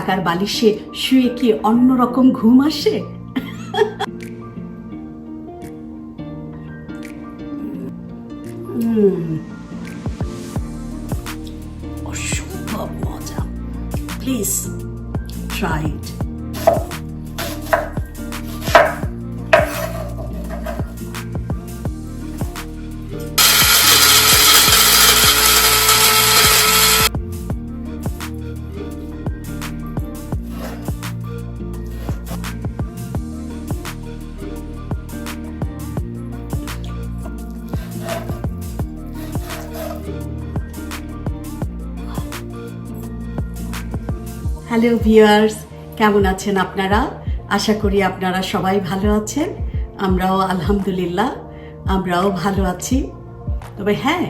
টাকার বালিশে শুয়ে কি অন্যরকম ঘুম আসে? অসম্ভব মজা। প্লিজ ট্রাই হ্যালো ভিউয়ার্স, কেমন আছেন আপনারা? আশা করি আপনারা সবাই ভালো আছেন। আমরাও আলহামদুলিল্লাহ, আমরাও ভালো আছি। তবে হ্যাঁ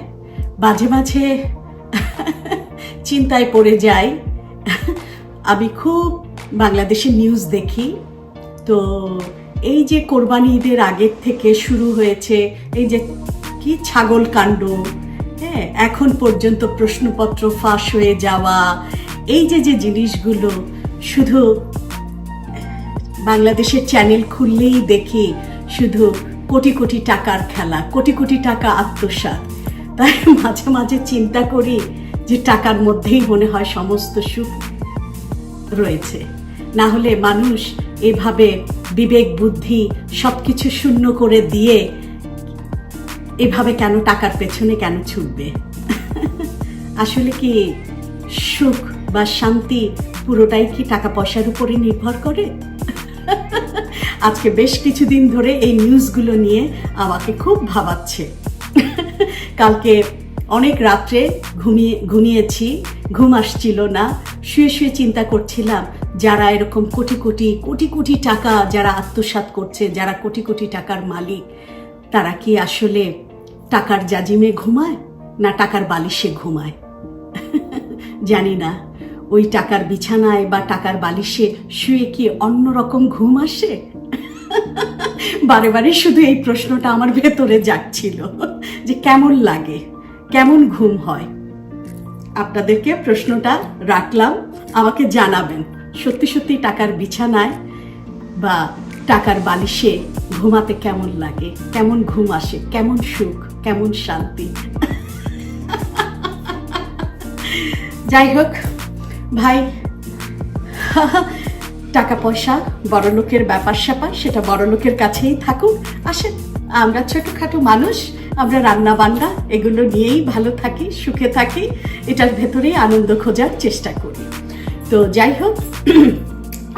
মাঝে মাঝে চিন্তায় পড়ে যাই। আমি খুব বাংলাদেশের নিউজ দেখি। তো এই যে কোরবানি ঈদের আগের থেকে শুরু হয়েছে, এই যে কি ছাগল কাণ্ড হ্যাঁ এখন পর্যন্ত প্রশ্নপত্র ফাঁস হয়ে যাওয়া এই যে যে জিনিসগুলো শুধু বাংলাদেশের চ্যানেল খুললেই দেখি শুধু কোটি কোটি টাকার খেলা, কোটি কোটি টাকা আত্মসাৎ। তাই মাঝে মাঝে চিন্তা করি যে টাকার মধ্যেই মনে হয় সমস্ত সুখ রয়েছে। না হলে মানুষ এভাবে বিবেক, বুদ্ধি সবকিছু শূন্য করে দিয়ে এভাবে কেন টাকার পেছনে কেন ছুটবে? আসলে কি সুখ বা শান্তি পুরোটাই কি টাকা পয়সার উপরে নির্ভর করে? আজকে বেশ কিছুদিন ধরে এই নিউজগুলো নিয়ে আমাকে খুব ভাবাচ্ছে। কালকে অনেক রাত্রে ঘুমিয়ে ঘুমিয়েছি, ঘুম আসছিল না, শুয়ে শুয়ে চিন্তা করছিলাম, যারা এরকম কোটি কোটি কোটি কোটি টাকা যারা আত্মসাৎ করছে, যারা কোটি কোটি টাকার মালিক, তারা কি আসলে টাকার জাজিমে ঘুমায় না টাকার বালিশে ঘুমায়? জানি না। ওই টাকার বিছানায় বা টাকার বালিশে শুয়ে কি অন্যরকম ঘুম আসে? বারে বারে শুধু এই প্রশ্নটা আমার ভেতরে যাচ্ছিল যে কেমন লাগে, কেমন ঘুম হয়? আপনাদেরকে প্রশ্নটা রাখলাম, আমাকে জানাবেন। সত্যি সত্যি টাকার বিছানায় বা টাকার বালিশে ঘুমাতে কেমন লাগে, কেমন ঘুম আসে, কেমন সুখ, কেমন শান্তি? যাই হোক ভাই টাকা পয়সা বড় লোকের ব্যাপার স্যাপার, সেটা বড় লোকের কাছেই থাকুক। আসেন, আমরা ছোটোখাটো মানুষ, আমরা রান্না বান্না, এগুলো নিয়েই ভালো থাকি, সুখে থাকি, এটার ভেতরেই আনন্দ খোঁজার চেষ্টা করি। তো যাই হোক,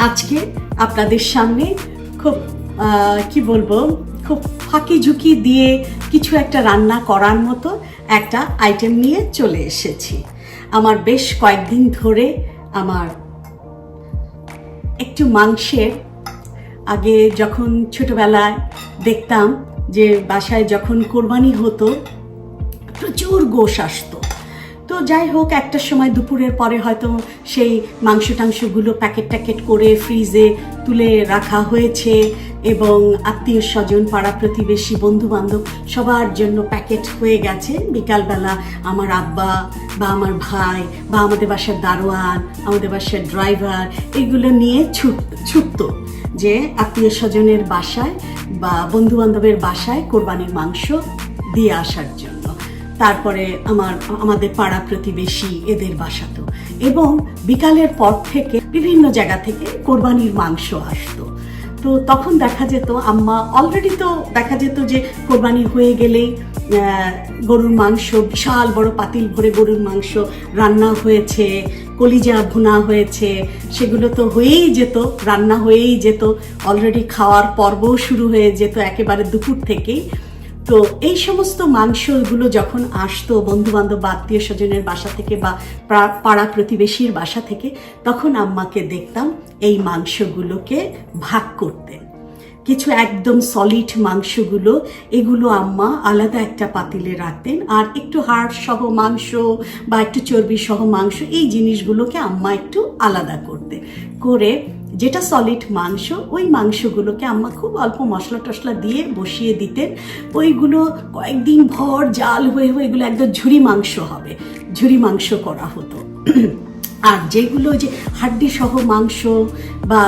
আজকে আপনাদের সামনে খুব কি বলব, খুব ফাঁকি ঝুঁকি দিয়ে কিছু একটা রান্না করার মতো একটা আইটেম নিয়ে চলে এসেছি। আমার বেশ কয়েকদিন ধরে আমার একটু মাংসের আগে যখন ছোটবেলায় দেখতাম যে বাসায় যখন কোরবানি হতো, প্রচুর গোশ আসতো। তো যাই হোক, একটা সময় দুপুরের পরে হয়তো সেই মাংস টাংসগুলো প্যাকেট ট্যাকেট করে ফ্রিজে তুলে রাখা হয়েছে এবং আত্মীয় স্বজন পাড়া প্রতিবেশী বন্ধু বান্ধব সবার জন্য প্যাকেট হয়ে গেছে। বিকালবেলা আমার আব্বা বা আমার ভাই, বা আমাদের বাসার দারোয়ান, আমাদের বাসার ড্রাইভার, এগুলো নিয়ে ছুট, ছুটতো যে আত্মীয় স্বজনের বাসায় বা বন্ধু বান্ধবের বাসায় কোরবানির মাংস দিয়ে আসার জন্য। তারপরে আমার, আমাদের পাড়া প্রতিবেশী এদের বাসাতো এবং বিকালের পর থেকে বিভিন্ন জায়গা থেকে কোরবানির মাংস আসতো। তো তখন দেখা যেত, আম্মা অলরেডি তো দেখা যেত যে কোরবানি হয়ে গেলেই গরুর মাংস, বিশাল বড় পাতিল ভরে গরুর মাংস রান্না হয়েছে, কলিজা ভুনা হয়েছে, সেগুলো তো হয়েই যেত, রান্না হয়েই যেত অলরেডি খাওয়ার পর্বও শুরু হয়ে যেত একেবারে দুপুর থেকেই। তো এই সমস্ত মাংসগুলো যখন আসতো বন্ধু বান্ধব বা আত্মীয় স্বজনের বাসা থেকে বা পাড়া প্রতিবেশীর বাসা থেকে, তখন আম্মাকে দেখতাম এই মাংসগুলোকে ভাগ করতে। কিছু একদম সলিড মাংসগুলো, এগুলো আম্মা আলাদা একটা পাতিলে রাখতেন আর একটু হাড় সহ মাংস বা একটু চর্বি সহ মাংস, এই জিনিসগুলোকে আম্মা একটু আলাদা করতে। করে যেটা সলিড মাংস, ওই মাংসগুলোকে আম্মা খুব অল্প মশলা টশলা দিয়ে বসিয়ে দিতেন। ওইগুলো কয়েকদিন ভর জাল হয়ে হয়ে এগুলো একদম ঝুরি মাংস হবে, ঝুরি মাংস করা হতো। আর যেগুলো যে হাড্ডি সহ মাংস বা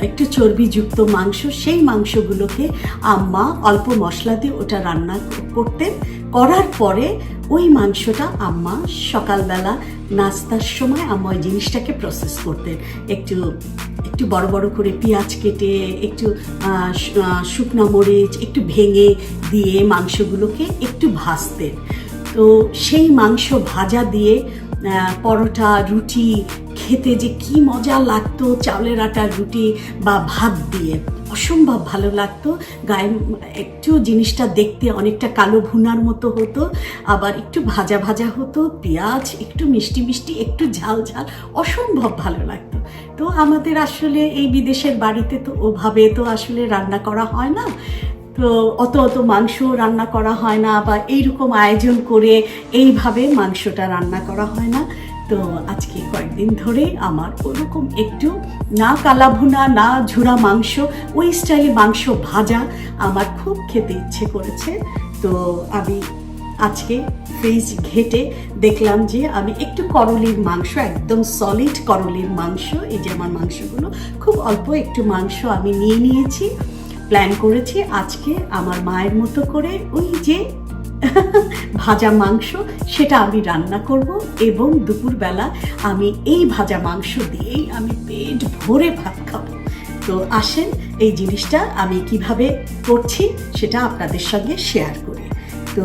একটু চর্বিযুক্ত মাংস, সেই মাংসগুলোকে আম্মা অল্প মশলা দিয়ে ওটা রান্না করতেন। করার পরে ওই মাংসটা আম্মা সকালবেলা নাস্তার সময় আম্মা ওই জিনিসটাকে প্রসেস করতেন। একটু একটু বড় বড় করে পেঁয়াজ কেটে, একটু শুকনো মরিচ একটু ভেঙে দিয়ে মাংসগুলোকে একটু ভাজতেন। তো সেই মাংস ভাজা দিয়ে পরোটা, রুটি, খেতে যে কি মজা লাগতো, চাউলের আটার রুটি বা ভাত দিয়ে। অসম্ভব ভালো লাগতো। গায়ে একটু জিনিসটা দেখতে অনেকটা কালো ভুনার মতো হতো, আবার একটু ভাজা ভাজা হতো, পেঁয়াজ, একটু মিষ্টি মিষ্টি, একটু ঝাল ঝাল, অসম্ভব ভালো লাগতো। তো আমাদের আসলে এই বিদেশের বাড়িতে তো ওভাবে তো আসলে রান্না করা হয় না। তো অত অত মাংস রান্না করা হয় না, বা এইরকম আয়োজন করে এইভাবে মাংসটা রান্না করা হয় না। তো আজকে কয়েকদিন ধরে আমার ওরকম একটু না কালাভুনা, না ঝুরা মাংস, ওই স্টাইলে মাংস ভাজা আমার খুব খেতে ইচ্ছে করেছে। তো আমি আজকে ফ্রিজ ঘেটে দেখলাম যে আমি একটু করলির মাংস, একদম সলিড করলির মাংস, এই যে আমার মাংসগুলো, খুব অল্প একটু মাংস আমি নিয়ে নিয়েছি প্ল্যান করেছি আজকে আমার মায়ের মতো করে ওই যে ভাজা মাংস, সেটা আমি রান্না করব এবং দুপুরবেলা আমি এই ভাজা মাংস দিয়েই আমি পেট ভরে ভাত খাব। তো আসেন, এই জিনিসটা আমি কীভাবে করছি সেটা আপনাদের সঙ্গে শেয়ার করি। তো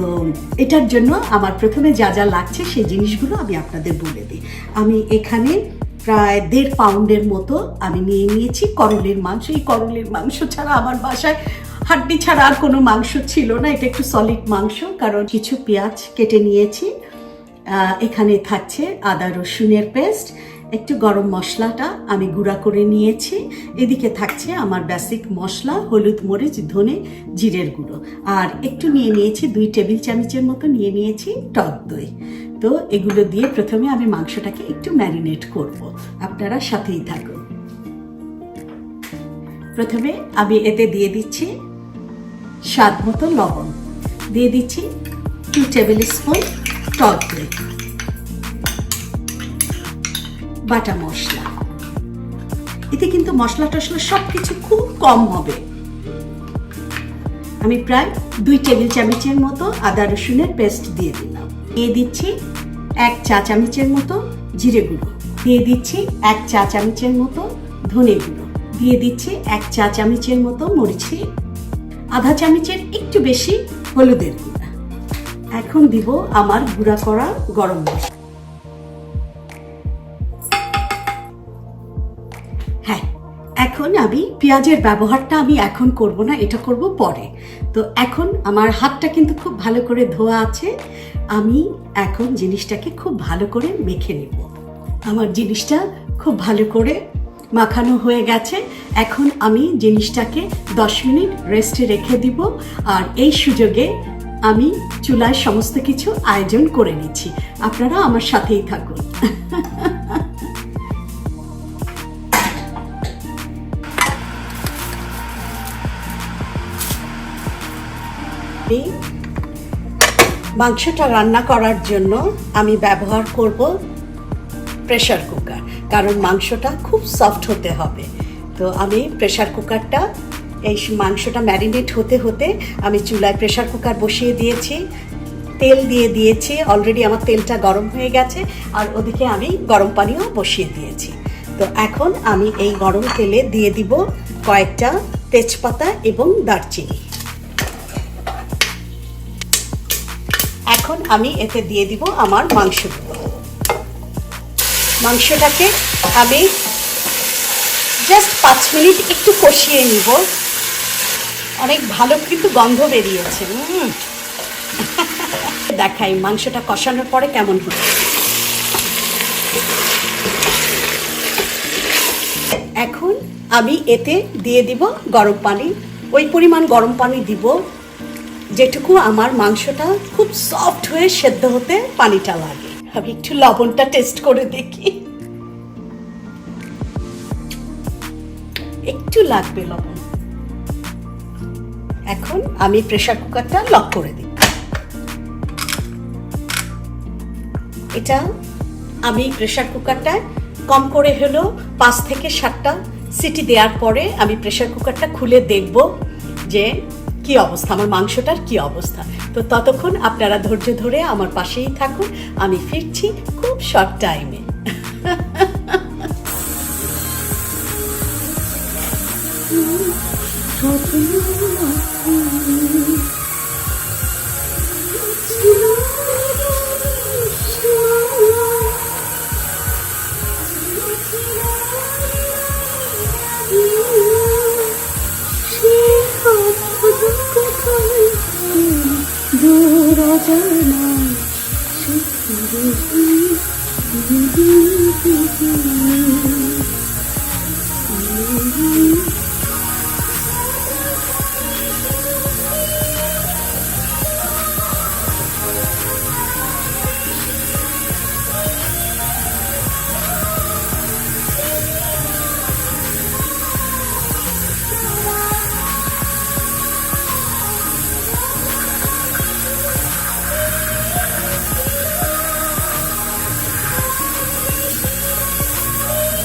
এটার জন্য আমার প্রথমে যা যা লাগছে সেই জিনিসগুলো আমি আপনাদের বলে দিই। আমি এখানে প্রায় দেড় পাউন্ডের মতো আমি নিয়ে নিয়েছি করলের মাংস। এই করলের মাংস ছাড়া আমার বাসায় হাড্ডি ছাড়া আর কোনো মাংস ছিল না। এটা একটু সলিড মাংস, কারণ কিছু পেঁয়াজ কেটে নিয়েছি। এখানে থাকছে আদা রসুনের পেস্ট, একটু গরম মশলাটা আমি গুঁড়া করে নিয়েছি। এদিকে থাকছে আমার বেসিক মশলা, হলুদ মরিচ, ধনে জিরের গুঁড়ো। আর একটু নিয়ে নিয়েছি, দুই টেবিল চামচের মতো নিয়ে নিয়েছি টক দই। তো এগুলো দিয়ে প্রথমে আমি মাংসটাকে একটু ম্যারিনেট করব। আপনারা সাথেই থাকুন। প্রথমে আমি এতে দিয়ে দিচ্ছি স্বাদ মতো লবণ। দিয়ে দিচ্ছি টু টেবিল স্পুন টক দই বাটা মশলা। এতে কিন্তু মশলা টশলা সব কিছু খুব কম হবে। আমি প্রায় দুই টেবিল চামচের মতো আদা রসুনের পেস্ট দিয়ে দিলাম। দিয়ে দিচ্ছি এক চা চামচের মতো জিরে গুঁড়ো। দিয়ে দিচ্ছি এক চা চামচের মতো ধনে গুঁড়ো। দিয়ে দিচ্ছি এক চা চামচের মতো মরিচি আধা চামচের একটু বেশি হলুদের গুঁড়া। এখন দিব আমার গুঁড়া করা গরম মশলা। হ্যাঁ এখন আমি পেঁয়াজের ব্যবহারটা আমি এখন করব না, এটা করব পরে। তো এখন আমার হাতটা কিন্তু খুব ভালো করে ধোয়া আছে, আমি এখন জিনিসটাকে খুব ভালো করে মেখে নেব। আমার জিনিসটা খুব ভালো করে মাখানো হয়ে গেছে। এখন আমি জিনিসটাকে দশ মিনিট রেস্টে রেখে দিব। আর এই সুযোগে আমি চুলায় সমস্ত কিছু আয়োজন করে নিচ্ছি। আপনারা আমার সাথেই থাকুন। মাংসটা রান্না করার জন্য আমি ব্যবহার করব প্রেশার কুকার কারণ মাংসটা খুব সফট হতে হবে। তো আমি প্রেশার কুকারটা এই মাংসটা ম্যারিনেট হতে হতে আমি চুলায় প্রেশার কুকার বসিয়ে দিয়েছি, তেল দিয়ে দিয়েছি অলরেডি আমার তেলটা গরম হয়ে গেছে, আর ওদিকে আমি গরম পানিও বসিয়ে দিয়েছি। তো এখন আমি এই গরম তেলে দিয়ে দিব কয়েকটা তেজপাতা এবং দারচিনি। এখন আমি এতে দিয়ে দিব আমার মাংসগুলো। মাংসটাকে আমি জাস্ট পাঁচ মিনিট একটু কষিয়ে নিব। অনেক ভালো কিন্তু গন্ধ বেরিয়েছে। দেখাই মাংসটা কষানোর পরে কেমন হচ্ছে। এখন আমি এতে দিয়ে দিব গরম পানি। ওই পরিমাণ গরম পানি দিব, যেটুকু আমার মাংসটা খুব সফট হয়ে সেদ্ধ হতে পানিটা লাগে। আমি একটু লবণটা টেস্ট করে দেখি। একটু লাগবে লবণ। এখন আমি প্রেসার কুকারটা লক করে দিই। এটা আমি প্রেশার কুকারটায় কম করে হলেও পাঁচ থেকে সাতটা সিটি দেওয়ার পরে আমি প্রেশার কুকারটা খুলে দেখব যে কি অবস্থা? আমার মাংসটার কি অবস্থা? তো ততক্ষণ আপনারা ধৈর্য ধরে আমার পাশেই থাকুন। আমি ফিরছি খুব শর্ট টাইমে দূর জানা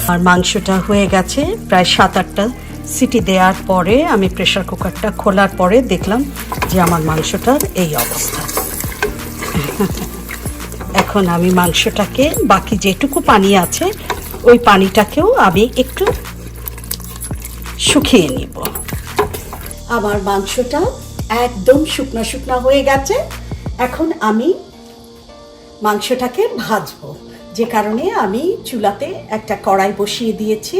আর মাংসটা হয়ে গেছে। প্রায় সাত আটটা সিটি দেওয়ার পরে আমি প্রেশার কুকারটা খোলার পরে দেখলাম যে আমার মাংসটার এই অবস্থা। এখন আমি মাংসটাকে বাকি যেটুকু পানি আছে, ওই পানিটাকেও আমি একটু শুকিয়ে নিব। আমার মাংসটা একদম শুকনা শুকনা হয়ে গেছে। এখন আমি মাংসটাকে ভাজবো। যে কারণে আমি চুলাতে একটা কড়াই বসিয়ে দিয়েছি।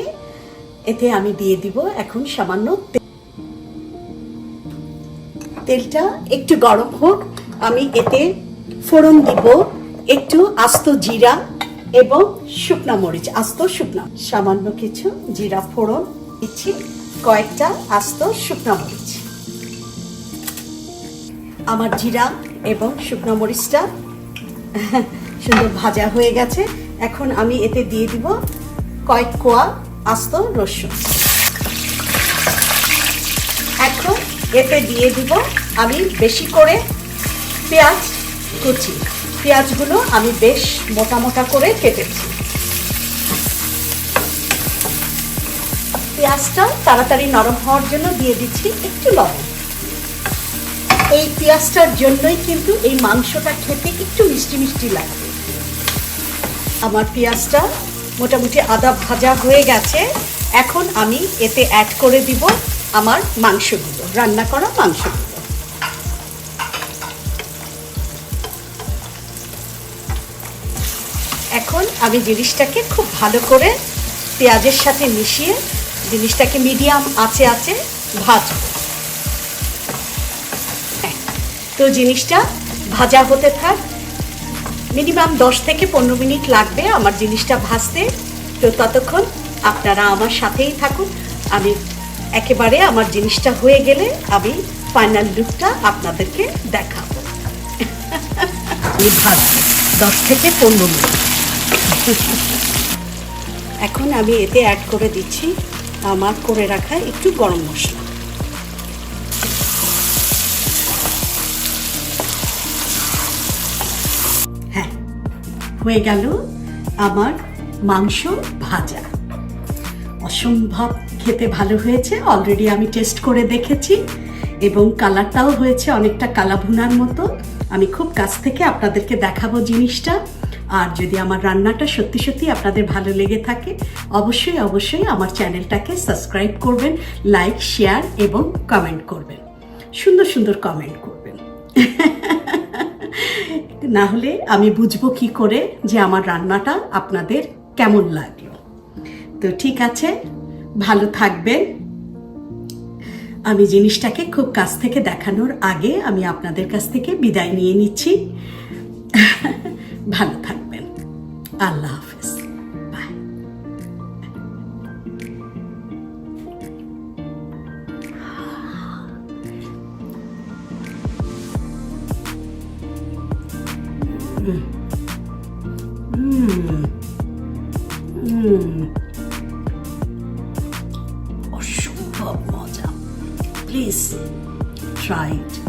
এতে আমি দিয়ে দিব এখন সামান্য তেলটা একটু গরম হোক। আমি এতে ফোড়ন দিব, একটু আস্ত জিরা এবং শুকনা মরিচ, আস্ত শুকনা। সামান্য কিছু জিরা ফোড়ন দিচ্ছি, কয়েকটা আস্ত শুকনা মরিচ। আমার জিরা এবং শুকনো মরিচটা সুন্দর ভাজা হয়ে গেছে। এখন আমি এতে দিয়ে দিব কয়েক কোয়া আস্ত রসুন। এখন এতে দিয়ে দিব আমি বেশি করে পেঁয়াজ কুচি। পেঁয়াজগুলো আমি বেশ মোটা মোটা করে কেটেছি। পেঁয়াজটা তাড়াতাড়ি নরম হওয়ার জন্য দিয়ে দিচ্ছি একটু লবণ। এই পেঁয়াজটার জন্যই কিন্তু এই মাংসটা খেতে একটু মিষ্টি মিষ্টি লাগবে আমার পেঁয়াজটা মোটামুটি আদা ভাজা হয়ে গেছে। এখন আমি এতে অ্যাড করে দিব আমার মাংসগুলো। রান্না করা মাংসগুলো। এখন আমি জিনিসটাকে খুব ভালো করে পেঁয়াজের সাথে মিশিয়ে জিনিসটাকে মিডিয়াম আছে আছে ভাজবো। তো জিনিসটা ভাজা হতে থাক মিনিমাম দশ থেকে পনেরো মিনিট লাগবে আমার জিনিসটা ভাজতে। তো ততক্ষণ আপনারা আমার সাথেই থাকুন। আমি একেবারে আমার জিনিসটা হয়ে গেলে আমি ফাইনাল লুকটা আপনাদেরকে দেখাবো। আমি ভাজবো দশ থেকে পনেরো মিনিট। এখন আমি এতে অ্যাড করে দিচ্ছি আমার করে রাখা একটু গরম মশলা। হয়ে গেল আমার মাংস ভাজা। অসম্ভব খেতে ভালো হয়েছে অলরেডি আমি টেস্ট করে দেখেছি এবং কালারটাও হয়েছে অনেকটা কালাভুনার মতো। আমি খুব কাছ থেকে আপনাদেরকে দেখাবো জিনিসটা। আর যদি আমার রান্নাটা সত্যি সত্যি আপনাদের ভালো লেগে থাকে, অবশ্যই অবশ্যই আমার চ্যানেলটাকে সাবস্ক্রাইব করবেন লাইক শেয়ার এবং কমেন্ট করবেন। সুন্দর সুন্দর কমেন্ট করবেন। না হলে আমি বুঝব কি করে যে আমার রান্নাটা আপনাদের কেমন লাগল তো ঠিক আছে, ভালো থাকবেন। আমি জিনিসটাকে খুব কাছ থেকে দেখানোর আগে আমি আপনাদের কাছ থেকে বিদায় নিয়ে নিচ্ছি। ভালো থাকবেন। আল্লাহ অসম্ভব মজা প্লিজ ট্রাই ইট